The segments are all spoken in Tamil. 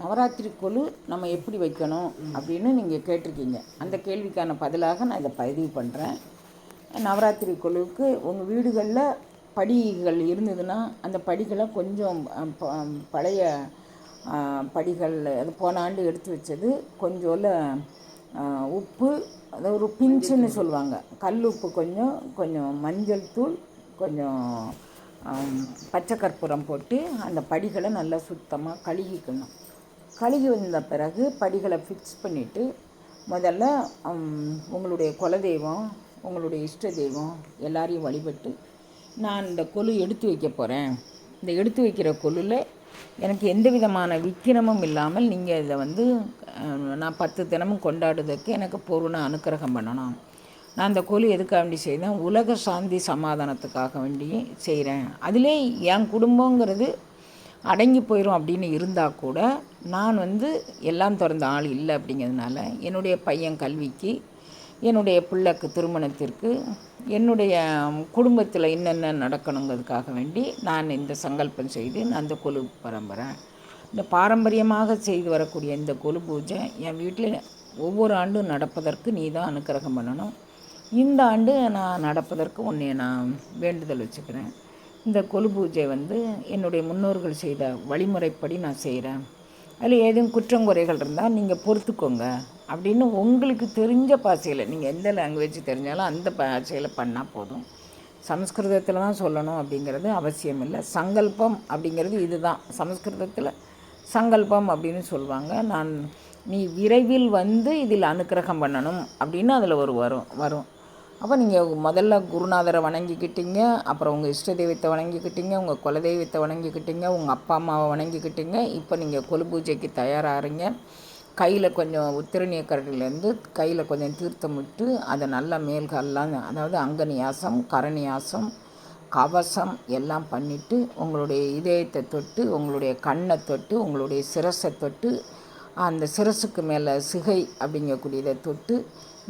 நவராத்திரி கொலு நம்ம எப்படி வைக்கணும் அப்படின்னு நீங்கள் கேட்டிருக்கீங்க. அந்த கேள்விக்கான பதிலாக நான் இதை பதிவு பண்ணுறேன் நவராத்திரி கொலுவுக்கு உங்கள் வீடுகளில் படிகள் இருந்ததுன்னா அந்த படிகளை கொஞ்சம் பழைய படிகள் அது போன ஆண்டு எடுத்து வச்சது கொஞ்சோல உப்பு அது ஒரு பிஞ்சுன்னு சொல்லுவாங்க. கல் உப்பு கொஞ்சம் கொஞ்சம் மஞ்சள் தூள் கொஞ்சம் பச்சை கற்பூரம் போட்டு அந்த படிகளை நல்லா சுத்தமாக கழுகிக்கணும். கழுகி வந்த பிறகு படிகளை ஃபிக்ஸ் பண்ணிவிட்டு முதல்ல உங்களுடைய குலதெய்வம் உங்களுடைய இஷ்ட தெய்வம் எல்லாரையும் வழிபட்டு நான் இந்த கொலு எடுத்து வைக்க போகிறேன் இந்த எடுத்து வைக்கிற கொலுவில் எனக்கு எந்த விதமான விக்கிரமும் இல்லாமல் நீங்கள் இதை வந்து நான் பத்து தினமும் கொண்டாடுறதுக்கு எனக்கு பூர்ண அனுக்கிரகம் பண்ணணும். நான் அந்த கொலு எதுக்காக வேண்டி செய்தேன் உலக சாந்தி சமாதானத்துக்காக வேண்டி செய்கிறேன் அதிலே என் குடும்பங்கிறது அடங்கி போயிடும் அப்படின்னு இருந்தால் கூட நான் வந்து எல்லாம் திறந்த ஆள் இல்லை அப்படிங்கிறதுனால என்னுடைய பையன் கல்விக்கு என்னுடைய பிள்ளைக்கு திருமணத்திற்கு என்னுடைய குடும்பத்தில் என்னென்ன நடக்கணுங்கிறதுக்காக வேண்டி நான் இந்த சங்கல்பம் செய்து நான் அந்த கொலு பரம்பரை இந்த பாரம்பரியமாக செய்து வரக்கூடிய இந்த கொலு பூஜை என் வீட்டில் ஒவ்வொரு ஆண்டும் நடப்பதற்கு நீ தான் அனுக்கிரகம் பண்ணணும். இந்த ஆண்டு நான் நடப்பதற்கு உன்னை நான் வேண்டுதல் வச்சுக்கிறேன். இந்த கொலு பூஜை வந்து என்னுடைய முன்னோர்கள் செய்த வழிமுறைப்படி நான் செய்கிறேன் அதில் ஏதும் குற்றம் குறைகள் இருந்தால் நீங்கள் பொறுத்துக்கோங்க. அப்படின்னு உங்களுக்கு தெரிஞ்ச பாஷையில் நீங்கள் எந்த லாங்குவேஜ் தெரிஞ்சாலும் அந்த பாஷையில் பண்ணால் போதும். சமஸ்கிருதத்தில் தான் சொல்லணும் அப்படிங்கிறது அவசியம் இல்லை. சங்கல்பம் அப்படிங்கிறது இதுதான். சமஸ்கிருதத்தில் சங்கல்பம் அப்படின்னு சொல்லுவாங்க நான் நீ விரைவில் வந்து இதில் அனுக்கிரகம் பண்ணணும் அப்படின்னு அதில் ஒரு வரும் வரும். அப்போ நீங்கள் முதல்ல குருநாதரை வணங்கிக்கிட்டீங்க அப்புறம் உங்கள் இஷ்ட தெய்வத்தை வணங்கிக்கிட்டீங்க உங்கள் குலதெய்வத்தை வணங்கிக்கிட்டீங்க உங்கள் அப்பா அம்மாவை வணங்கிக்கிட்டீங்க. இப்போ நீங்கள் கொலு பூஜைக்கு தயாராகிறீங்க கையில் கொஞ்சம் உத்திரணிய கரடிலேருந்து கையில் கொஞ்சம் தீர்த்தம் விட்டு அதை நல்லா மேல்கால்லாம் அதாவது அங்கநியாசம் கரணியாசம் கவசம் எல்லாம் பண்ணிவிட்டு உங்களுடைய இதயத்தை தொட்டு உங்களுடைய கண்ணை தொட்டு உங்களுடைய சிரசை தொட்டு அந்த சிரசுக்கு மேலே சிகை அப்படிங்கக்கூடியதை தொட்டு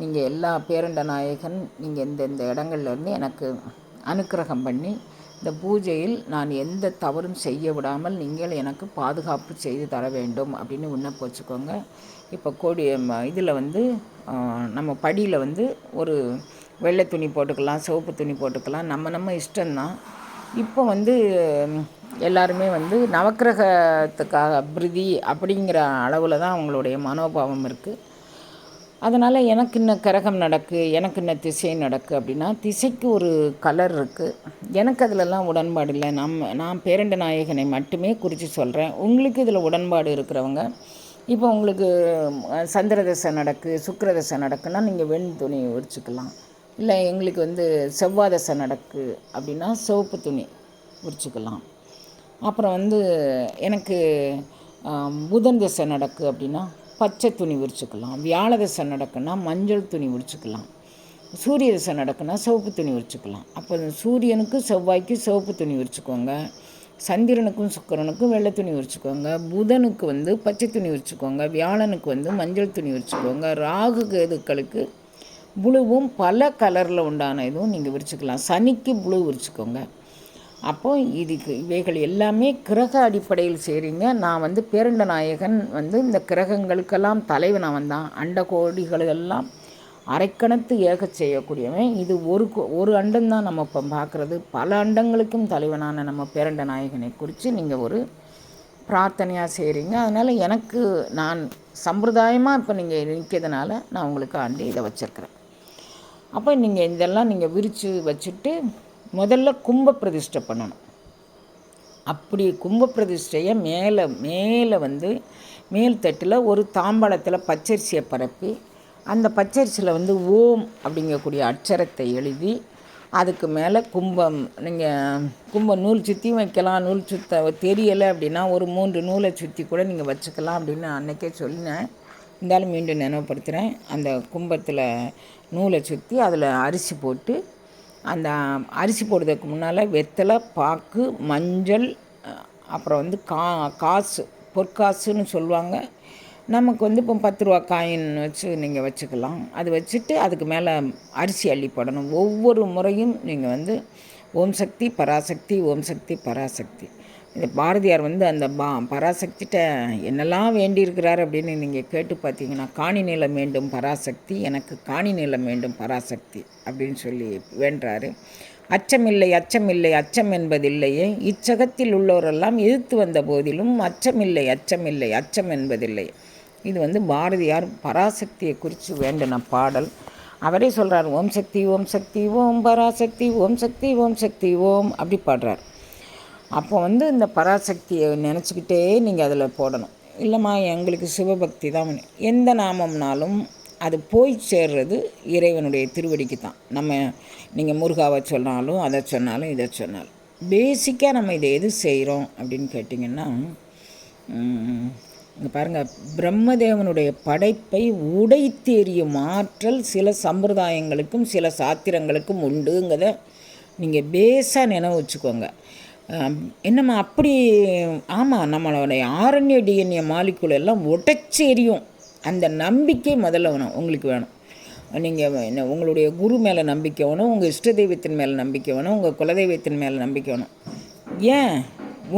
நீங்கள் எல்லா பேரண்ட நாயகன் நீங்கள் எந்தெந்த இடங்கள்லேருந்து எனக்கு அனுக்கிரகம் பண்ணி இந்த பூஜையில் நான் எந்த தவறும் செய்ய விடாமல் நீங்கள் எனக்கு பாதுகாப்பு செய்து தர வேண்டும் அப்படின்னு விண்ணப்ப வச்சுக்கோங்க. இப்போ கோடி இதில் வந்து நம்ம படியில் வந்து ஒரு வெள்ளை துணி போட்டுக்கலாம் சிவப்பு துணி போட்டுக்கலாம். நம்ம நம்ம இஷ்டம்தான். இப்போ வந்து எல்லாருமே வந்து நவக்கிரகத்துக்காக பிரிதி அப்படிங்கிற அளவில் தான் அவங்களுடைய மனோபாவம் இருக்குது அதனால் எனக்கு இன்னும் கரகம் நடக்கு எனக்கு இன்னும் திசை நடக்கு அப்படின்னா திசைக்கு ஒரு கலர் இருக்குது எனக்கு அதிலெல்லாம் உடன்பாடு இல்லை. நம்ம நான் பேரண்ட நாயகனை மட்டுமே குறித்து சொல்கிறேன் உங்களுக்கு இதில் உடன்பாடு இருக்கிறவங்க இப்போ உங்களுக்கு சந்திரதசை நடக்கு சுக்கரதசை நடக்குன்னா நீங்கள் வெண் துணி உரிச்சுக்கலாம். இல்லை எங்களுக்கு வந்து செவ்வாதசை நடக்கு அப்படின்னா சிவப்பு துணி உரிச்சுக்கலாம். அப்புறம் வந்து எனக்கு புதன் தசை நடக்கு அப்படின்னா பச்சை துணி உரிச்சுக்கலாம். வியாழ தசை நடக்குன்னா மஞ்சள் துணி உரிச்சுக்கலாம். சூரிய தசை நடக்குன்னா சிவப்பு துணி உரிச்சுக்கலாம். அப்போ சூரியனுக்கு செவ்வாய்க்கு சிவப்பு துணி உரிச்சுக்கோங்க. சந்திரனுக்கும் சுக்கரனுக்கும் வெள்ளை துணி உரிச்சுக்கோங்க. புதனுக்கு வந்து பச்சை துணி உரிச்சுக்கோங்க. வியாழனுக்கு வந்து மஞ்சள் துணி உரிச்சுக்கோங்க. ராகு கேதுக்களுக்கு புழுவும் பல கலரில் உண்டான இதுவும் நீங்கள் விரிச்சுக்கலாம் சனிக்கு புழு விரிச்சுக்கோங்க அப்போ இதுக்கு இவைகள் எல்லாமே கிரக அடிப்படையில் செய்கிறீங்க நான் வந்து பேரண்ட நாயகன் வந்து இந்த கிரகங்களுக்கெல்லாம் தலைவன் அவன் தான். அண்ட கோடிகளெல்லாம் அரைக்கணத்து ஏக செய்யக்கூடியவன். இது ஒரு ஒரு அண்டம் தான் நம்ம இப்போ பார்க்குறது பல அண்டங்களுக்கும் தலைவனான நம்ம பேரண்ட நாயகனை குறித்து நீங்கள் ஒரு பிரார்த்தனையாக செய்கிறீங்க அதனால் எனக்கு நான் சம்பிரதாயமாக இப்போ நீங்கள் நிற்கிறதுனால நான் உங்களுக்கு ஆண்டி இதை வச்சுருக்கிறேன். அப்போ நீங்கள் இதெல்லாம் நீங்கள் விரித்து வச்சுட்டு முதல்ல கும்ப பிரதிஷ்டை பண்ணணும். அப்படி கும்ப பிரதிஷ்டையை மேலே மேலே வந்து மேல் தட்டில் ஒரு தாம்பாளத்தில் பச்சரிசியை பரப்பி அந்த பச்சரிசியில் வந்து ஓம் அப்படிங்கக்கூடிய அட்சரத்தை எழுதி அதுக்கு மேலே கும்பம் நீங்கள் கும்பம் நூல் சுற்றியும் வைக்கலாம் நூல் சுத்த தெரியலை அப்படின்னா ஒரு மூன்று நூலை சுற்றி கூட நீங்கள் வச்சுக்கலாம் அப்படின்னு அன்றைக்கே சொல்லினேன். இருந்தாலும் மீண்டும் நினைவுபடுத்துகிறேன் அந்த கும்பத்தில் நூலை சுற்றி அதில் அரிசி போட்டு அந்த அரிசி போடுறதுக்கு முன்னால் வெத்தலை பாக்கு மஞ்சள் அப்புறம் வந்து கா காசு பொற்காசுன்னு சொல்லுவாங்க. நமக்கு வந்து இப்போ பத்து ரூபா காயின் வச்சு நீங்கள் வச்சுக்கலாம். அது வச்சுட்டு அதுக்கு மேலே அரிசி அள்ளி போடணும். ஒவ்வொரு முறையும் நீங்கள் வந்து ஓம் சக்தி பராசக்தி ஓம் சக்தி பராசக்தி. இந்த பாரதியார் வந்து அந்த பா பராசக்திகிட்ட என்னெல்லாம் வேண்டியிருக்கிறார் அப்படின்னு நீங்கள் கேட்டு பார்த்தீங்கன்னா காணி நிலம் வேண்டும் பராசக்தி எனக்கு காணி நிலம் வேண்டும் பராசக்தி அப்படின்னு சொல்லி வேண்டாரு அச்சமில்லை அச்சமில்லை அச்சம் என்பதில்லையே. இச்சகத்தில் உள்ளோரெல்லாம் எதிர்த்து வந்த போதிலும் அச்சமில்லை அச்சமில்லை அச்சம் என்பதில்லை. இது வந்து பாரதியார் பராசக்தியை குறித்து வேண்டின பாடல். அவரே சொல்கிறார் ஓம் சக்தி ஓம் சக்தி ஓம் பராசக்தி ஓம் சக்தி ஓம் சக்தி ஓம் அப்படி பாடுறார். அப்போ வந்து இந்த பராசக்தியை நினச்சிக்கிட்டே நீங்கள் அதில் போடணும். இல்லைம்மா எங்களுக்கு சிவபக்தி தான் எந்த நாமம்னாலும் அது போய் சேர்றது இறைவனுடைய திருவடிக்கு தான். நம்ம நீங்கள் முருகாவை சொன்னாலும் அதை சொன்னாலும் இதை சொன்னாலும். பேசிக்காக நம்ம இதை எது செய்கிறோம் அப்படின்னு கேட்டிங்கன்னா இங்கே பாருங்கள் பிரம்மதேவனுடைய படைப்பை உடைத்தெறியும் ஆற்றல் சில சம்பிரதாயங்களுக்கும் சில சாத்திரங்களுக்கும் உண்டுங்கிறத நீங்கள் பேஸாக நினைவு வச்சுக்கோங்க. என்னம்மா அப்படி ஆமாம் நம்மளுடைய ஆரண்ய டிஎன்ஏ மாலிக்குள் எல்லாம் உடைச்சி எரியும். அந்த நம்பிக்கை முதல்ல வேணும் உங்களுக்கு வேணும். நீங்கள் என்ன உங்களுடைய குரு மேலே நம்பிக்கை வேணும் உங்கள் இஷ்ட தெய்வத்தின் மேலே நம்பிக்கை வேணும் உங்கள் குலதெய்வத்தின் மேலே நம்பிக்கை வேணும். ஏன்?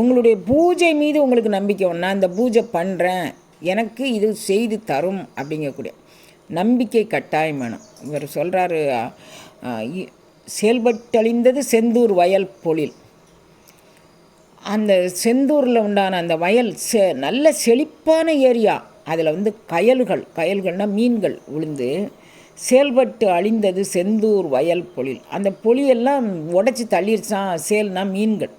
உங்களுடைய பூஜை மீது உங்களுக்கு நம்பிக்கை வேணும். நான் இந்த பூஜை பண்ணுறேன் எனக்கு இது செய்து தரும் அப்படிங்கக்கூடிய நம்பிக்கை கட்டாயம் வேணும். இவர் சொல்கிறாரு செயல்பட்டழிந்தது செந்தூர் வயல் பொழில். அந்த செந்தூரில் உண்டான அந்த வயல் செ நல்ல செழிப்பான ஏரியா. அதில் வந்து கயல்கள் கயல்கள்னால் மீன்கள் விழுந்து செயல்பட்டு அழிந்தது செந்தூர் வயல் பொழில். அந்த பொழியெல்லாம் உடச்சி தள்ளிடுச்சான் சேல்னா மீன்கள்.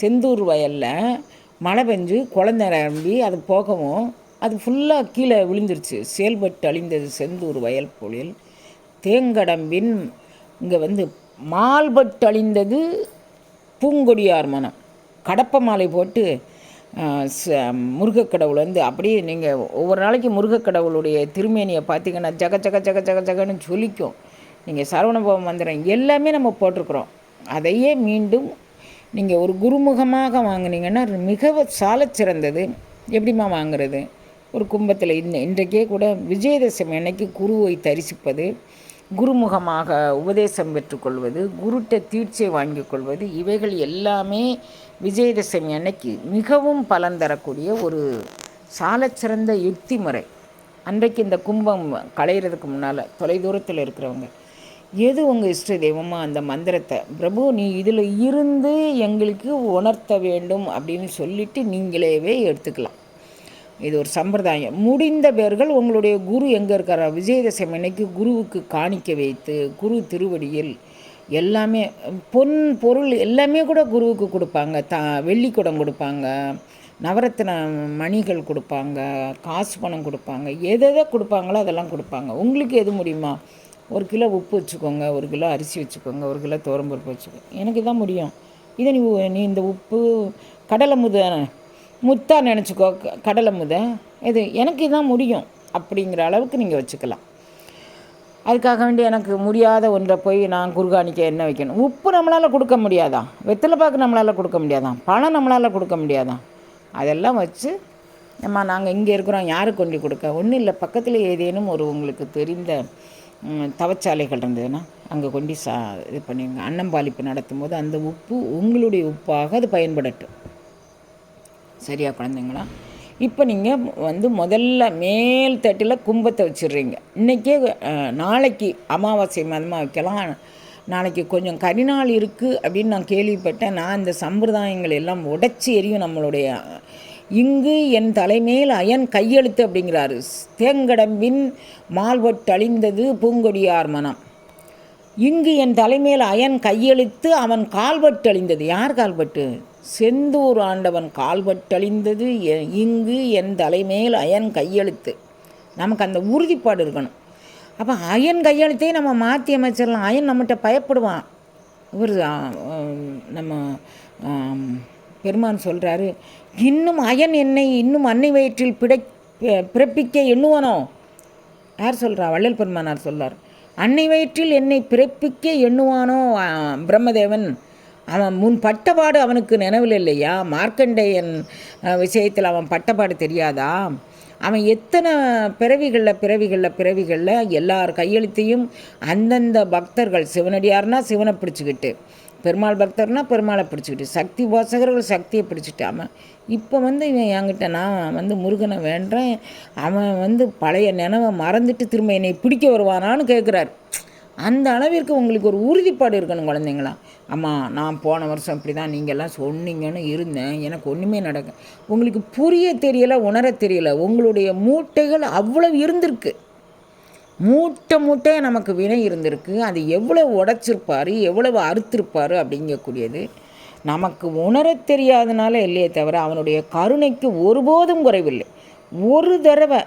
செந்தூர் வயலில் மழை பெஞ்சு குழந்த நிரம்பி அது போகவும் அது ஃபுல்லாக கீழே விழுந்துருச்சு. செயல்பட்டு அழிந்தது செந்தூர் வயல் பொழில். தேங்கடம்பின் இங்கே வந்து மால்பட்டு அழிந்தது பூங்கொடியார் மனம். கடப்ப மாலை போட்டு முருகக்கடவுள் வந்து அப்படியே நீங்கள் ஒவ்வொரு நாளைக்கு முருகக்கடவுளுடைய திருமேனியை பார்த்தீங்கன்னா ஜக ஜக ஜக ஜக ஜகன்னு ஜொலிக்கும். நீங்கள் சரவணபவம் மந்திரம் எல்லாமே நம்ம போட்டிருக்கிறோம். அதையே மீண்டும் நீங்கள் ஒரு குருமுகமாக வாங்கினீங்கன்னா மிக சாலச் சிறந்தது. எப்படிம்மா வாங்குறது? ஒரு கும்பத்தில் இன்ன இன்றைக்கே கூட விஜயதசமி அன்னைக்கு குருவை தரிசிப்பது குருமுகமாக உபதேசம் பெற்றுக்கொள்வது குருட்ட தீட்சை வாங்கிக் கொள்வது இவைகள் எல்லாமே விஜயதசமி அன்னைக்கு மிகவும் பலன் தரக்கூடிய ஒரு சாலச்சிறந்த யுக்தி முறை. அன்றைக்கு இந்த கும்பம் களையிறதுக்கு முன்னால் தொலைதூரத்தில் இருக்கிறவங்க எது உங்கள் இஷ்ட தெய்வமோ அந்த மந்திரத்தை? பிரபு நீ இதில் இருந்து எங்களுக்கு உணர்த்த வேண்டும் அப்படின்னு சொல்லிட்டு நீங்களேவே எடுத்துக்கலாம். இது ஒரு சம்பிரதாயம். முடிந்த பேர்கள் உங்களுடைய குரு எங்கே இருக்காரா? விஜயதசமி அன்னைக்கு குருவுக்கு காணிக்க வைத்து குரு திருவடியில் எல்லாமே பொன் பொருள் எல்லாமே கூட குருவுக்கு கொடுப்பாங்க. த வெள்ளி குடம் கொடுப்பாங்க. நவரத்தின மணிகள் கொடுப்பாங்க. காசு பணம் கொடுப்பாங்க. எதை எதை கொடுப்பாங்களோ அதெல்லாம் கொடுப்பாங்க. உங்களுக்கு எது முடியுமா? ஒரு கிலோ உப்பு வச்சுக்கோங்க. ஒரு கிலோ அரிசி வச்சுக்கோங்க. ஒரு கிலோ துவரம்பருப்பு வச்சுக்கோங்க. எனக்கு தான் முடியும். இதை நீ நீ இந்த உப்பு கடலை முத முத்தா நினச்சிக்கோ. க- கடலை முத. இது எனக்கு இதான் முடியும். அப்படிங்கிற அளவுக்கு நீங்கள் வச்சுக்கலாம். அதுக்காக வேண்டி எனக்கு முடியாத ஒன்றை போய் நான் குருகாணிக்க என்ன வைக்கணும்? உப்பு நம்மளால் கொடுக்க முடியாதா? வெத்தலை பாக்கு நம்மளால் கொடுக்க முடியாதா? பணம் நம்மளால் கொடுக்க முடியாதா? அதெல்லாம் வச்சு நம்ம நாங்கள் இங்கே இருக்கிறோம் யாருக்கு கொண்டு கொடுக்க? ஒன்றும் இல்லை பக்கத்தில் ஏதேனும் ஒரு உங்களுக்கு தெரிந்த தவச்சாலைகள் இருந்ததுன்னா அங்கே கொண்டு சா இது பண்ணிங்க அன்னம்பாலிப்பு நடத்தும்போது அந்த உப்பு உங்களுடைய உப்பாக அது பயன்படட்டும். சரியா குழந்தைங்களா? இப்போ நீங்கள் வந்து முதல்ல மேல் தட்டில் கும்பத்தை வச்சிடுறீங்க. இன்றைக்கே நாளைக்கு அமாவாசை மதமாக வைக்கலாம் நாளைக்கு கொஞ்சம் கரிநாள் இருக்குது அப்படின்னு நான் கேள்விப்பட்டேன். நான் இந்த சம்பிரதாயங்கள் எல்லாம் உடச்சி எரியும் நம்மளுடைய இங்கு என் தலைமேல் அயன் கையெழுத்து அப்படிங்கிறாரு. தேங்கடம்பின் மால்வட்டழிந்தது பூங்கொடியார் மனம். இங்கு என் தலைமையில் அயன் கையெழுத்து அவன் கால்பட்டழிந்தது யார் கால்பட்டு செந்தூர் ஆண்டவன் கால்பட்டழிந்தது எ- இங்கு என் தலைமேல் அயன் கையெழுத்து. நமக்கு அந்த உறுதிப்பாடு இருக்கணும். அப்போ அயன் கையெழுத்தையே நம்ம மாற்றி அமைச்சிடலாம். அயன் நம்மகிட்ட பயப்படுவான். இவர் நம்ம பெருமான் சொல்கிறாரு இன்னும் அயன் என்னை இன்னும் அன்னை வயிற்றில் பிடை பிறப்பிக்க எண்ணுவனோ? யார் சொல்கிறா வள்ளல் பெருமானார் சொல்கிறார் அன்னை வயிற்றில் என்னை பிறப்பிக்க எண்ணுவானோ பிரம்மதேவன்? அவன் முன் பட்டபாடு அவனுக்கு நினைவில் இல்லையா? மார்க்கண்டேயன் விஷயத்தில் அவன் பட்டபாடு தெரியாதா? அவன் எத்தனை பிறவிகளில் பிறவிகளில் பிறவிகளில் எல்லார் கையெழுத்தையும் அந்தந்த பக்தர்கள் சிவனடியார்னா சிவனை பிடிச்சிக்கிட்டு பெருமாள் பக்தர்னா பெருமாளை பிடிச்சிக்கிட்டு சக்தி உபாசகர்கள் சக்தியை பிடிச்சிட்டாம இப்போ வந்து இவன் என்கிட்ட நான் வந்து முருகனை வேண்டேன் அவன் வந்து பழைய நினைவை மறந்துட்டு திரும்ப என்னை பிடிக்க வருவானான்னு கேட்குறாரு அந்த அளவிற்கு உங்களுக்கு ஒரு உறுதிப்பாடு இருக்கணும் குழந்தைங்களா? ஆமாம் நான் போன வருஷம் இப்படி தான் நீங்கள்லாம் சொன்னீங்கன்னு இருந்தேன். எனக்கு ஒன்றுமே நடக்க உங்களுக்கு புரிய தெரியலை உணர தெரியலை. உங்களுடைய மூட்டைகள் அவ்வளவு இருந்திருக்கு. மூட்டை மூட்டையாக நமக்கு வினை இருந்திருக்கு. அது எவ்வளவு உடைச்சிருப்பார் எவ்வளவு அறுத்திருப்பார் அப்படிங்கக்கூடியது. நமக்கு உணர தெரியாதனால இல்லையே தவிர அவனுடைய கருணைக்கு ஒருபோதும் குறைவில்லை. ஒரு தடவை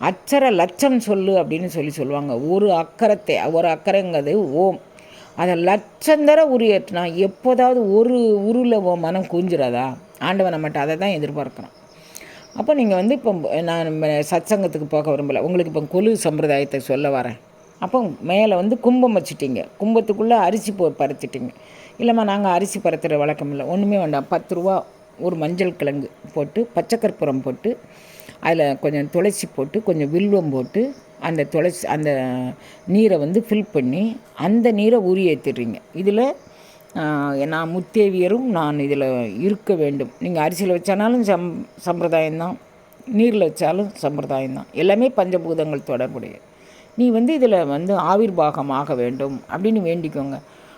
அச்சர லட்சம் சொல்லு அப்படின்னு சொல்லி சொல்லுவாங்க. ஒரு அக்கரத்தை ஒரு அக்கறைங்கிறது ஓம். அதை லட்சந்தர உரியேற்றினா எப்போதாவது ஒரு உருவில் மனம் குஞ்சிடாதா ஆண்டவன் நம்மகிட்ட அதை தான் எதிர்பார்க்குறான். அப்போ நீங்கள் வந்து இப்போ நான் சத்சங்கத்துக்கு போக விரும்பலை. உங்களுக்கு இப்போ கொலு சம்பிரதாயத்தை சொல்ல வரேன். அப்போ மேலே வந்து கும்பம் வச்சுட்டிங்க. கும்பத்துக்குள்ளே அரிசி போ பறத்துட்டிங்க இல்லைம்மா நாங்கள் அரிசி பறத்துகிற வழக்கம் இல்லை. ஒன்றுமே வேண்டாம். பத்து ரூபா ஒரு மஞ்சள் கிழங்கு போட்டு பச்சைக்கற்பூரம் போட்டு அதில் கொஞ்சம் துளசி போட்டு கொஞ்சம் வில்வம் போட்டு அந்த துளசி அந்த நீரை வந்து ஃபில் பண்ணி அந்த நீரை உரி ஏற்றிடுறீங்க இதில் நான் முத்தேவியரும் நான் இதில் இருக்க வேண்டும். நீங்கள் அரிசியில் வச்சானாலும் சம் சம்பிரதாயம்தான். நீரில் வச்சாலும் சம்பிரதாயம்தான். எல்லாமே பஞ்சபூதங்கள் தொடர்புடைய நீ வந்து இதில் வந்து ஆவிர்வாகம் ஆக வேண்டும் அப்படின்னு வேண்டிக்கோங்க.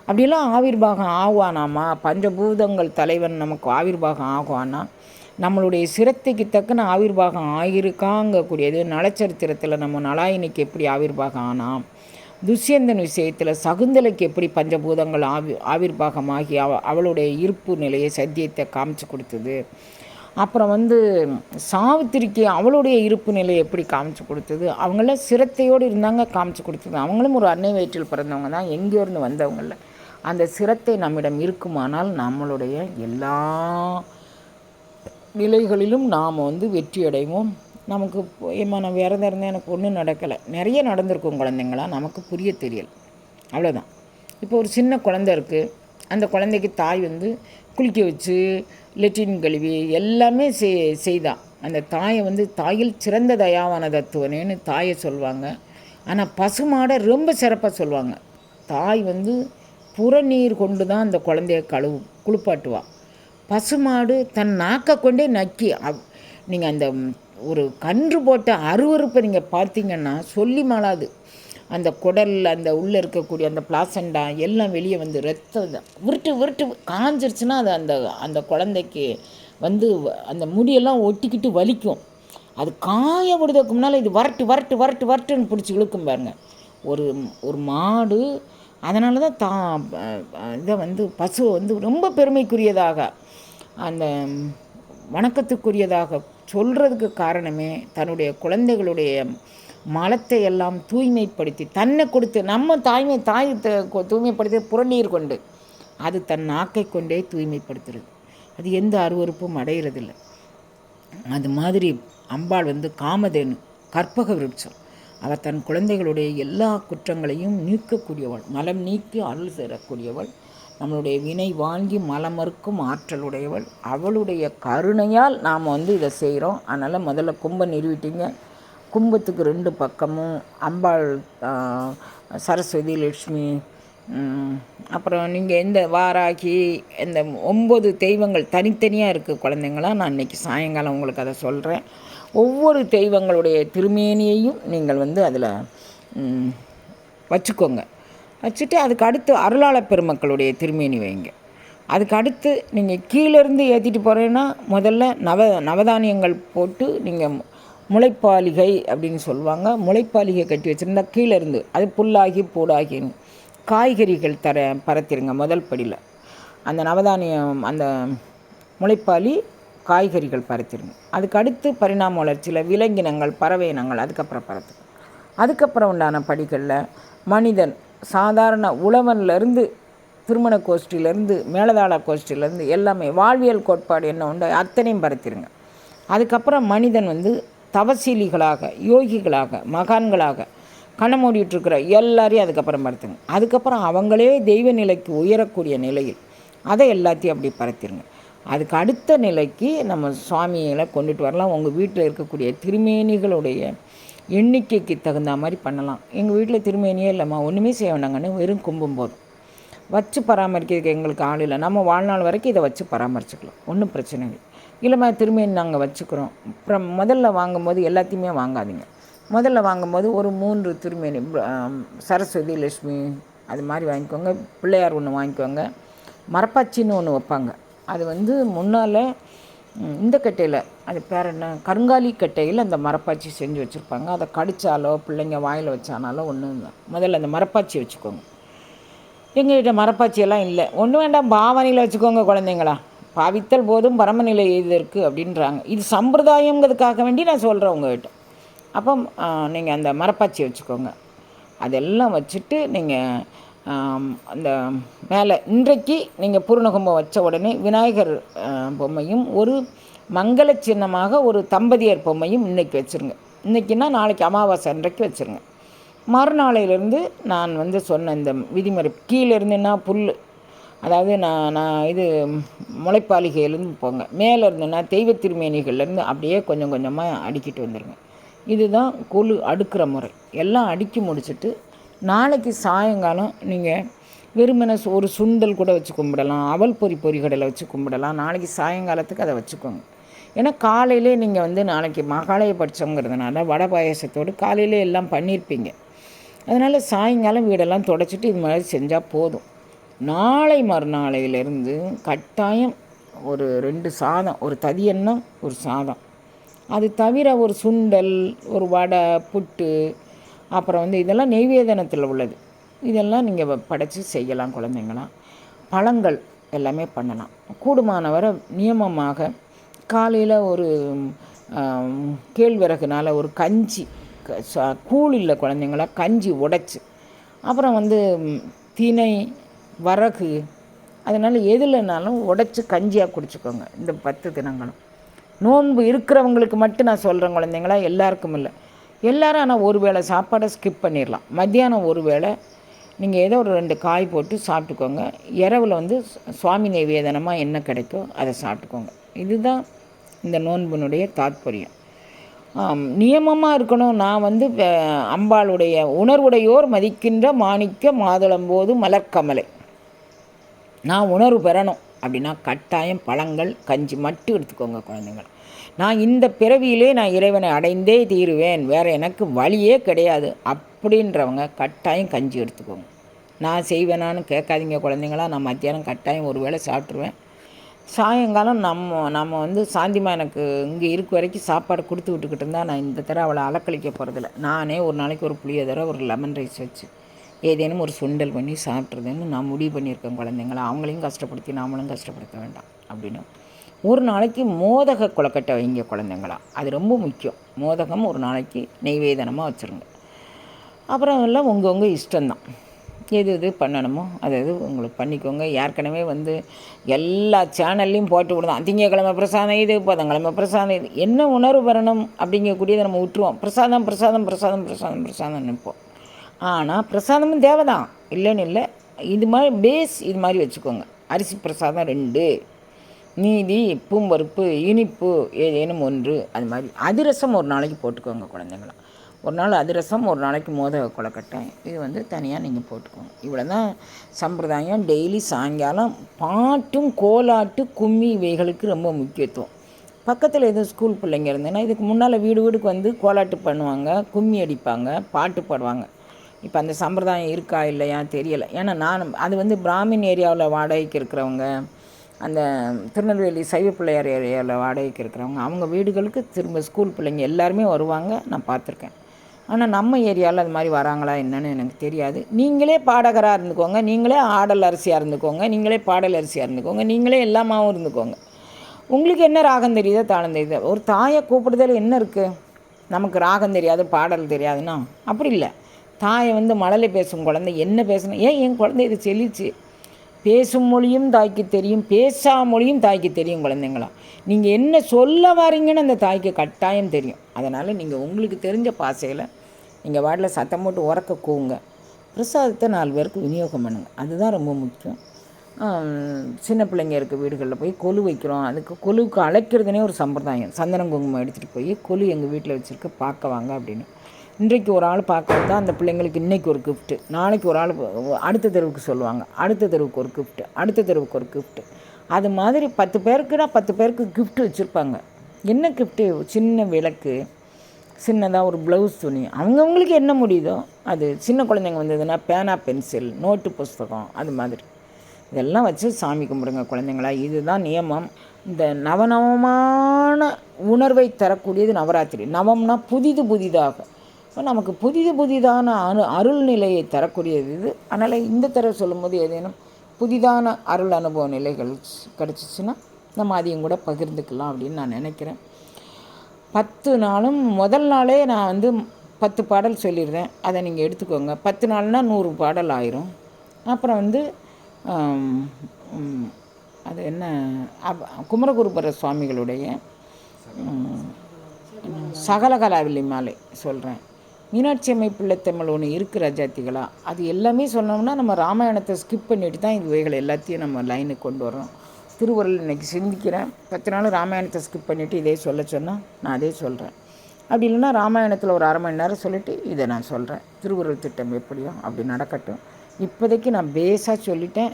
அப்படிலாம் ஆவிர்வாகம் ஆகுவானாமா? பஞ்சபூதங்கள் தலைவன் நமக்கு ஆவிர்வாகம் ஆகுவானா? நம்மளுடைய சிரத்தைக்கு தக்கன ஆவிர்வாகம் ஆகியிருக்காங்கக்கூடியது நலச்சரித்திரத்தில் நம்ம நலாயினிக்கு எப்படி ஆவிர்வாகம் ஆனால் துஷ்யந்தன் விஷயத்தில் சகுந்தலைக்கு எப்படி பஞ்சபூதங்கள் ஆவி ஆவிர்வாகமாகி அவ அவளுடைய இருப்பு நிலையை சத்தியத்தை காமிச்சு கொடுத்தது. அப்புறம் வந்து சாவித்திரிக்கு அவளுடைய இருப்பு நிலையை எப்படி காமிச்சு கொடுத்தது? அவங்களாம் சிரத்தையோடு இருந்தாங்க காமிச்சு கொடுத்தது. அவங்களும் ஒரு அன்னை வயிற்றில் பிறந்தவங்க தான். எங்கேயோருந்து வந்தவங்கள அந்த சிரத்தை நம்மிடம் இருக்குமானால் நம்மளுடைய எல்லா நிலைகளிலும் நாம் வந்து வெற்றி அடைவோம் நமக்கு ஏம்மா நான் விரதம் இருந்தேன் எனக்கு ஒன்றும் நடக்கலை. நிறைய நடந்திருக்கும் குழந்தைங்களா? நமக்கு புரிய தெரியல. அவ்வளோதான் இப்போ ஒரு சின்ன குழந்த இருக்குது அந்த குழந்தைக்கு தாய் வந்து குளிக்க வச்சு லெட்டின் கழுவி எல்லாமே செய் செய்தான் அந்த தாயை வந்து தாயில் சிறந்த தயாவான தத்துவனேன்னு தாயை சொல்லுவாங்க ஆனால் பசுமாடை ரொம்ப சிறப்பாக சொல்லுவாங்க தாய் வந்து புறநீர் கொண்டு தான் அந்த குழந்தைய கழுவு குளிப்பாட்டுவாள் பசுமாடு தன் நாக்கை கொண்டே நக்கி அவ் நீங்கள் அந்த ஒரு கன்று போட்ட அருவறுப்பை நீங்கள் பார்த்தீங்கன்னா சொல்லி மாளாது. அந்த குடல் அந்த உள்ளே இருக்கக்கூடிய அந்த பிளாசண்டா எல்லாம் வெளியே வந்து ரத்தம் உருட்டு உருட்டு காஞ்சிருச்சுன்னா அது அந்த அந்த குழந்தைக்கு வந்து அந்த முடியெல்லாம் ஒட்டிக்கிட்டு வலிக்கும். அது காய விடுறதுக்கு முன்னால் இது வரட்டு வரட்டு வரட்டு வரட்டுன்னு பிடிச்சி இழுக்கும் பாருங்க. ஒரு ஒரு மாடு அதனால தான் தா இதை வந்து பசுவை வந்து ரொம்ப பெருமைக்குரியதாக அந்த வணக்கத்துக்குரியதாக சொல்கிறதுக்கு காரணமே தன்னுடைய குழந்தைகளுடைய மலத்தை எல்லாம் தூய்மைப்படுத்தி தன்னை கொடுத்து நம்ம தாய்மை தாய் தூய்மைப்படுத்தி புறநீர் கொண்டு அது தன் நாக்கை கொண்டே தூய்மைப்படுத்துறது. அது எந்த அருவறுப்பும் அடையிறதில்லை. அது மாதிரி அம்பாள் வந்து காமதேனு கற்பக விருட்சம். அவள் தன் குழந்தைகளுடைய எல்லா குற்றங்களையும் நீக்கக்கூடியவள் மலம் நீக்கி அருள் சேரக்கூடியவள். நம்மளுடைய வினை வாங்கி மலமறுக்கும் ஆற்றலுடையவள். அவளுடைய கருணையால் நாம் வந்து இதை செய்கிறோம். அதனால் முதல்ல கும்பம் நிறுவிட்டீங்க. கும்பத்துக்கு ரெண்டு பக்கமும் அம்பாள் சரஸ்வதி லட்சுமி அப்புறம் நீங்கள் எந்த வாராகி இந்த ஒம்பது தெய்வங்கள் தனித்தனியாக இருக்குது குழந்தைங்களாம் நான் இன்றைக்கி சாயங்காலம் உங்களுக்கு அதை சொல்கிறேன் ஒவ்வொரு தெய்வங்களுடைய திருமேனியையும் நீங்கள் வந்து அதில் வச்சுக்கோங்க. வச்சுட்டு அதுக்கு அடுத்து அருளாள பெருமக்களுடைய திருமேனி வைங்க. அதுக்கு அடுத்து நீங்கள் கீழேருந்து ஏற்றிட்டு போகிறேன்னா முதல்ல நவ நவதானியங்கள் போட்டு நீங்கள் முளைப்பாலிகை அப்படின்னு சொல்லுவாங்க. முளைப்பாலிகை கட்டி வச்சுருந்தா கீழேருந்து அது புல்லாகி பூடாகின்னு காய்கறிகள் தர பரத்திருங்க முதல் படியில். அந்த நவதானியம் அந்த முளைப்பாலி காய்கறிகள் பரத்திருங்க. அதுக்கு அடுத்து பரிணாம வளர்ச்சியில் விலங்கினங்கள் பறவை இனங்கள் அதுக்கப்புறம் பரத்து. அதுக்கப்புறம் உண்டான படிகளில் மனிதன் சாதாரண உழவன்லேருந்து திருமண கோஷ்டியிலேருந்து மேலதாள கோஷ்டியிலேருந்து எல்லாமே வாழ்வியல் கோட்பாடு என்ன உண்டு அத்தனையும் பரத்திருங்க. அதுக்கப்புறம் மனிதன் வந்து தவசீலிகளாக யோகிகளாக மகான்களாக கண்ண எல்லாரையும் அதுக்கப்புறம் பரத்துங்க. அதுக்கப்புறம் அவங்களே தெய்வ நிலைக்கு உயரக்கூடிய நிலையில் அதை எல்லாத்தையும் அப்படி பரத்திருங்க. அதுக்கு அடுத்த நிலைக்கு நம்ம சுவாமிகளை கொண்டுட்டு வரலாம். உங்கள் வீட்டில் இருக்கக்கூடிய திருமேனிகளுடைய எண்ணிக்கைக்கு தகுந்த மாதிரி பண்ணலாம். எங்கள் வீட்டில் திருமேனியே இல்லைம்மா ஒன்றுமே செய்ய வேண்டாங்கன்னு வெறும் கும்பும் போதும். வச்சு பராமரிக்கிறதுக்கு எங்களுக்கு ஆள் இல்லை. நம்ம வாழ்நாள் வரைக்கும் இதை வச்சு பராமரிச்சுக்கலாம். ஒன்றும் பிரச்சனை இல்லை. இல்லைம்மா திருமேனி நாங்கள் வச்சுக்கிறோம். அப்புறம் முதல்ல வாங்கும்போது எல்லாத்தையுமே வாங்காதீங்க. முதல்ல வாங்கும்போது ஒரு மூன்று திருமேனி சரஸ்வதி லட்சுமி அது மாதிரி வாங்கிக்கோங்க. பிள்ளையார் ஒன்று வாங்கிக்கோங்க. மரப்பாச்சின்னு ஒன்று வைப்பாங்க. அது வந்து முன்னால் இந்த கட்டையில் அது பேர் என்ன? கருங்காலி கட்டையில் அந்த மரப்பாச்சி செஞ்சு வச்சுருப்பாங்க. அதை கடித்தாலோ பிள்ளைங்க வாயில் வச்சானாலோ ஒன்றும் இல்லை. முதல்ல அந்த மரப்பாச்சி வச்சுக்கோங்க. எங்ககிட்ட மரப்பாச்சியெல்லாம் இல்லை. ஒன்றும் வேண்டாம் பாவனையில் வச்சுக்கோங்க குழந்தைங்களா. பாவித்தல் போதும் பரமநிலை எய்தற்கு அப்படின்றாங்க. இது சம்பிரதாயங்கிறதுக்காக வேண்டி நான் சொல்கிறேன் உங்ககிட்ட. அப்போ நீங்கள் அந்த மரப்பாச்சி வச்சுக்கோங்க. அதெல்லாம் வச்சுட்டு நீங்கள் அந்த மேலே இன்றைக்கு நீங்கள் பூர்ணகும்பம் வச்ச உடனே விநாயகர் பொம்மையும் ஒரு மங்கள சின்னமாக ஒரு தம்பதியர் பொம்மையும் இன்னைக்கு வச்சுருங்க. இன்றைக்கின்னா நாளைக்கு அமாவாசை அன்றைக்கு வச்சுருங்க. மறுநாளையிலேருந்து நான் வந்து சொன்ன இந்த விதிமுறை கீழே இருந்துன்னா புல் அதாவது நான் நான் இது முளைப்பாலிகையிலேருந்து போங்க. மேலே இருந்துன்னா தெய்வ திருமேனிகள்லேருந்து அப்படியே கொஞ்சம் கொஞ்சமாக அடுக்கிட்டு வந்துடுங்க இதுதான் கொலு அடுக்கிற முறை. எல்லாம் அடுக்கி முடிச்சுட்டு நாளைக்கு சாயங்காலம் நீங்கள் வெறுமனே சு- ஒரு சுண்டல் கூட வச்சு கும்பிடலாம் அவல் பொறி பொறிகடலை வச்சு கும்பிடலாம். நாளைக்கு சாயங்காலத்துக்கு அதை வச்சுக்கோங்க. ஏன்னா காலையிலே நீங்கள் வந்து நாளைக்கு மகாலய பட்சங்கிறதுனால வடை பாயாசத்தோடு காலையிலே எல்லாம் பண்ணியிருப்பீங்க. அதனால் சாயங்காலம் வீடெல்லாம் தொடச்சிட்டு இது மாதிரி செஞ்சால் போதும். நாளை மறுநாளையிலேருந்து கட்டாயம் ஒரு ரெண்டு சாதம் ஒரு ததியன்னம் ஒரு சாதம். அது தவிர ஒரு சுண்டல் ஒரு வடை புட்டு அப்புறம் வந்து இதெல்லாம் நெய்வேதனத்தில் உள்ளது. இதெல்லாம் நீங்கள் படைச்சி செய்யலாம் குழந்தைங்களாம் பழங்கள் எல்லாமே பண்ணலாம். கூடுமானவரை நியமமாக காலையில் ஒரு கேழ்விறகுனால் ஒரு கஞ்சி க- ச- கூழ் இல்லை குழந்தைங்களா கஞ்சி உடைச்சி அப்புறம் வந்து தினை வரகு அதனால் எதுலனாலும் உடைச்சி கஞ்சியாக குடிச்சுக்கோங்க. இந்த பத்து தினங்களும். நோன்பு இருக்கிறவங்களுக்கு மட்டும் நான் சொல்கிறேன் குழந்தைங்களா எல்லாருக்கும் இல்லை. எல்லோரும் ஆனால் ஒரு வேளை சாப்பாடை ஸ்கிப் பண்ணிடலாம். மத்தியானம் ஒரு வேளை நீங்கள் ஏதோ ஒரு ரெண்டு காய் போட்டு சாப்பிட்டுக்கோங்க. இரவில் வந்து சுவாமி நைவேதனமாக என்ன கிடைக்கோ அதை சாப்பிட்டுக்கோங்க. இதுதான் இந்த நோன்பினுடைய தாத்பரியம். நியமமாக இருக்கணும். நான் வந்து அம்பாளுடைய உணர்வுடையோர் மதிக்கின்ற மாணிக்க மாதுளம்போது மலர்க்கமலை நான் உணர்வு பெறணும் அப்படின்னா கட்டாயம் பழங்கள் கஞ்சி மட்டும் எடுத்துக்கோங்க குழந்தைங்கள நான் இந்த பிறவியிலே நான் இறைவனை அடைந்தே தீருவேன். வேறு எனக்கு வழியே கிடையாது. அப்படின்றவங்க கட்டாயம் கஞ்சி எடுத்துக்கோங்க. நான் செய்வேனான்னு கேட்காதீங்க குழந்தைங்களா. நான் மத்தியானம் கட்டாயம் ஒரு வேளை சாப்பிட்ருவேன் சாயங்காலம் நம்ம நம்ம வந்து சாந்திமா எனக்கு இங்கே இருக்க வரைக்கும் சாப்பாடு கொடுத்து விட்டுக்கிட்டு இருந்தால் நான் இந்த தடவை அவளை அலக்களிக்க போகிறதில்ல நானே ஒரு நாளைக்கு ஒரு புளியோதரை ஒரு லெமன் ரைஸ் வச்சு ஏதேனும் ஒரு சுண்டல் பண்ணி சாப்பிட்றதுன்னு நான் முடிவு பண்ணியிருக்கேன் குழந்தைங்கள. அவங்களையும் கஷ்டப்படுத்தி நாமளும் கஷ்டப்படுத்த வேண்டாம். அப்படின்னு. ஒரு நாளைக்கு மோதக கொலக்கட்டை வைங்க குழந்தைங்களா. அது ரொம்ப முக்கியம். மோதகம் ஒரு நாளைக்கு நெய்வேதனமாக வச்சுருங்க. அப்புறம் எல்லாம் உங்கள் உங்கள் இஷ்டம்தான். எது எது பண்ணணுமோ அது அது உங்களுக்கு பண்ணிக்கோங்க. ஏற்கனவே வந்து எல்லா சேனல்லையும் போட்டு விடுதான். திங்கக்கிழமை பிரசாதம் இது புதன்கிழமை பிரசாதம் இது. என்ன உணர்வு வரணும் அப்படிங்கக்கூடியதை நம்ம விட்டுருவோம். பிரசாதம் பிரசாதம் பிரசாதம் பிரசாதம் பிரசாதம் நிற்போம் ஆனால் பிரசாதமும் தேவைதான். இல்லைன்னு இல்லை. இது மாதிரி பேஸ் இது மாதிரி வச்சுக்கோங்க. அரிசி பிரசாதம் ரெண்டு. நீதி பூம்பருப்பு இனிப்பு ஏதேனும் ஒன்று அது மாதிரி. அதிரசம் ஒரு நாளைக்கு போட்டுக்கோங்க குழந்தைங்களாம் ஒரு நாள் அதிரசம் ஒரு நாளைக்கு மோதக கொலக்கட்டை இது வந்து தனியாக நீங்கள் போட்டுக்கோங்க. இவ்வளோ தான் சம்பிரதாயம். டெய்லி சாயங்காலம் பாட்டும் கோலாட்டு கும்மி இவைகளுக்கு ரொம்ப முக்கியத்துவம். பக்கத்தில் எதுவும் ஸ்கூல் பிள்ளைங்க இருந்ததுன்னா இதுக்கு முன்னால் வீடு வீடுக்கு வந்து கோலாட்டு பண்ணுவாங்க கும்மி அடிப்பாங்க பாட்டு பாடுவாங்க. இப்போ அந்த சம்பிரதாயம் இருக்கா இல்லையா தெரியலை. ஏன்னா நான் அது வந்து பிராமின் ஏரியாவில் வாடகைக்கு இருக்கிறவங்க அந்த திருநெல்வேலி சைவ பிள்ளையார் ஏரியாவில் வாடகைக்கு இருக்கிறவங்க அவங்க வீடுகளுக்கு திரும்ப ஸ்கூல் பிள்ளைங்க எல்லாருமே வருவாங்க. நான் பார்த்துருக்கேன். ஆனால் நம்ம ஏரியாவில் அது மாதிரி வராங்களா என்னன்னு எனக்கு தெரியாது. நீங்களே பாடகராக இருந்துக்கோங்க. நீங்களே ஆடல் அரிசியாக இருந்துக்கோங்க. நீங்களே பாடல் அரிசியாக இருந்துக்கோங்க. நீங்களே எல்லாமாவும் இருந்துக்கோங்க. உங்களுக்கு என்ன ராகம் தெரியுதோ தாளம் தெரியுதோ? ஒரு தாயை கூப்பிடுதல் என்ன இருக்குது நமக்கு ராகம் தெரியாது பாடல் தெரியாதுன்னா? அப்படி இல்லை. தாயை வந்து மழலை பேசும் குழந்தை என்ன பேசணும் ஏன் என் குழந்தை இது செல்லிச்சு பேசும் மொழியும் தாய்க்கு தெரியும் பேசா மொழியும் தாய்க்கு தெரியும் குழந்தைங்களா? நீங்கள் என்ன சொல்ல வரீங்கன்னு அந்த தாய்க்கு கட்டாயம் தெரியும். அதனால் நீங்கள் உங்களுக்கு தெரிஞ்ச பாசையில் நீங்கள் வாட்டில் சத்தம் போட்டு உறக்க கூவுங்க. பிரசாதத்தை நாலு பேருக்கு விநியோகம் பண்ணுங்கள் அதுதான் ரொம்ப முக்கியம். சின்ன பிள்ளைங்க இருக்க வீடுகளில் போய் கொலு வைக்கிறோம். அதுக்கு கொலுவுக்கு அழைக்கிறதுனே ஒரு சம்பிரதாயம். சந்தனம் குங்குமம் எடுத்துகிட்டு போய் கொலு எங்கள் வீட்டில் வச்சுருக்க பார்க்க வாங்க அப்படின்னு. இன்றைக்கு ஒரு ஆள் பார்க்கறது தான் அந்த பிள்ளைங்களுக்கு இன்றைக்கி ஒரு கிஃப்ட்டு நாளைக்கு ஒரு ஆள் அடுத்த தெருவுக்கு சொல்லுவாங்க. அடுத்த தெருவுக்கு ஒரு கிஃப்ட்டு அடுத்த தெருவுக்கு ஒரு கிஃப்ட்டு அது மாதிரி பத்து பேருக்குனா பத்து பேருக்கு கிஃப்ட் வச்சுருப்பாங்க. என்ன கிஃப்ட்டு சின்ன விளக்கு சின்னதாக ஒரு ப்ளவுஸ் துணி. அவங்கவுங்களுக்கு என்ன முடியுதோ அது. சின்ன குழந்தைங்க வந்ததுன்னா பேனா பென்சில் நோட்டு புஸ்தகம் அது மாதிரி. இதெல்லாம் வச்சு சாமி கும்பிடுங்க குழந்தைங்களா. இதுதான் நியமம். இந்த நவநவமான உணர்வை தரக்கூடியது நவராத்திரி. நவம்னா புதிது புதிதாக. இப்போ நமக்கு புதிது புதிதான அரு அருள் நிலையை தரக்கூடியது இது. அதனால் இந்த தடவை சொல்லும்போது ஏதேனும் புதிதான அருள் அனுபவ நிலைகள் கிடச்சிச்சின்னா நம்ம அதையும் கூட பகிர்ந்துக்கலாம் அப்படின்னு நான் நினைக்கிறேன். பத்து நாளும் முதல் நாளே நான் வந்து பத்து பாடல் சொல்லிடுறேன். அதை நீங்கள் எடுத்துக்கோங்க. பத்து நாள்னால் நூறு பாடல் ஆயிரும். அப்புறம் வந்து அது என்ன குமரகுருபர சுவாமிகளுடைய சகலகலாவில்லி மாலை சொல்கிறேன் மீனாட்சி அம்மை பிள்ளைத்தமிழ் ஒன்று இருக்குது ரஜாத்திகளா? அது எல்லாமே சொன்னோம்னா நம்ம ராமாயணத்தை ஸ்கிப் பண்ணிட்டு தான் இவைகள் எல்லாத்தையும் நம்ம லைனுக்கு கொண்டு வரோம் திருவருள் இன்றைக்கி சிந்திக்கிறேன். பத்து நாள் ராமாயணத்தை ஸ்கிப் பண்ணிவிட்டு இதே சொல்ல சொன்னால் நான் அதே சொல்கிறேன் அப்படி இல்லைன்னா ராமாயணத்தில் ஒரு அரை மணி நேரம் சொல்லிவிட்டு இதை நான் சொல்கிறேன் திருவுருள் திட்டம் எப்படியோ அப்படி நடக்கட்டும். இப்போதைக்கு நான் பேஸாக சொல்லிட்டேன்.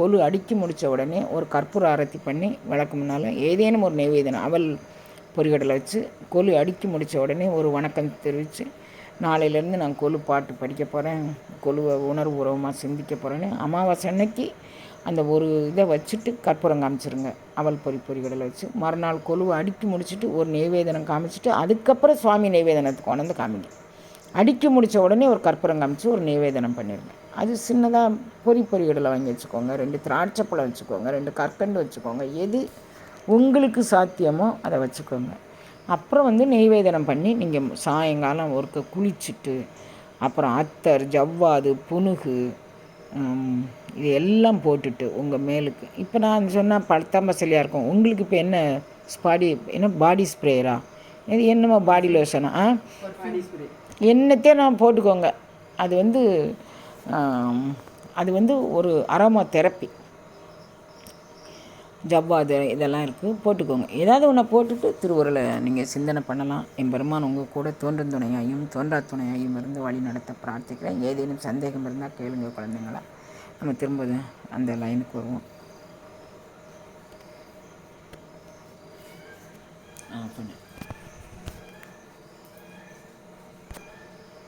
கொலு அடுக்கி முடித்த உடனே ஒரு கற்பூர ஆரத்தி பண்ணி விளக்கு முன்னால் ஏதேனும் ஒரு நைவேதனம் அவல் பொறிகடலை வச்சு கொலு அடுக்கி முடித்த உடனே ஒரு வணக்கம் தெரிவித்து நாளையிலேருந்து நான் கொலு பாட்டு படிக்க போகிறேன் கொலுவை உணர்வுபூர்வமாக சிந்திக்க போகிறேன்னு அமாவாசை அன்னைக்கு அந்த ஒரு இதை வச்சுட்டு கற்பூரம் காமிச்சிருங்க. அவல் பொறி பொறிகடலை வச்சு மறுநாள் கொலுவை அடுக்கி முடிச்சுட்டு ஒரு நெய்வேதனம் காமிச்சிட்டு அதுக்கப்புறம் சுவாமி நெய்வேதனத்துக்கு கொண்டு காமிங்க. அடிக்க முடித்த உடனே ஒரு கற்பூரம் காமிச்சு ஒரு நிவேதனம் பண்ணிடுங்க அது சின்னதாக பொறி பொறிகடலை வாங்கி வச்சுக்கோங்க ரெண்டு திராட்சை பழம் வச்சுக்கோங்க ரெண்டு கற்கண்டு வச்சுக்கோங்க எது உங்களுக்கு சாத்தியமோ அதை வச்சுக்கோங்க. அப்புறம் வந்து நெய்வேதனம் பண்ணி நீங்கள் சாயங்காலம் ஒருக்க குளிச்சுட்டு அப்புறம் அத்தர் ஜவ்வாது புனுகு இது எல்லாம் போட்டுட்டு உங்கள் மேலுக்கு. இப்போ நான் சொன்னால் பழத்தாம்பசலியாக இருக்கும். உங்களுக்கு இப்போ என்ன பாடி என்ன பாடி ஸ்ப்ரேயரா? இது என்னமோ பாடி லோஷனா ஆ? என்னத்தையும் நான் போட்டுக்கோங்க. அது வந்து அது வந்து ஒரு அரோமா தெரப்பி ஜவ்வாது இதெல்லாம் இருக்குது போட்டுக்கோங்க. ஏதாவது ஒன்று போட்டுட்டு திருவுருளை நீங்கள் சிந்தனை பண்ணலாம். என் பெருமான் உங்கள் கூட தோன்றும் துணையாயும் தோன்றா துணையாயும் இருந்து வழி நடத்த பிரார்த்திக்கிறேன். ஏதேனும் சந்தேகம் இருந்தால் கேளுங்க குழந்தைங்களா. நம்ம திரும்ப அந்த லைனுக்கு வருவோம். ஆ பண்ணு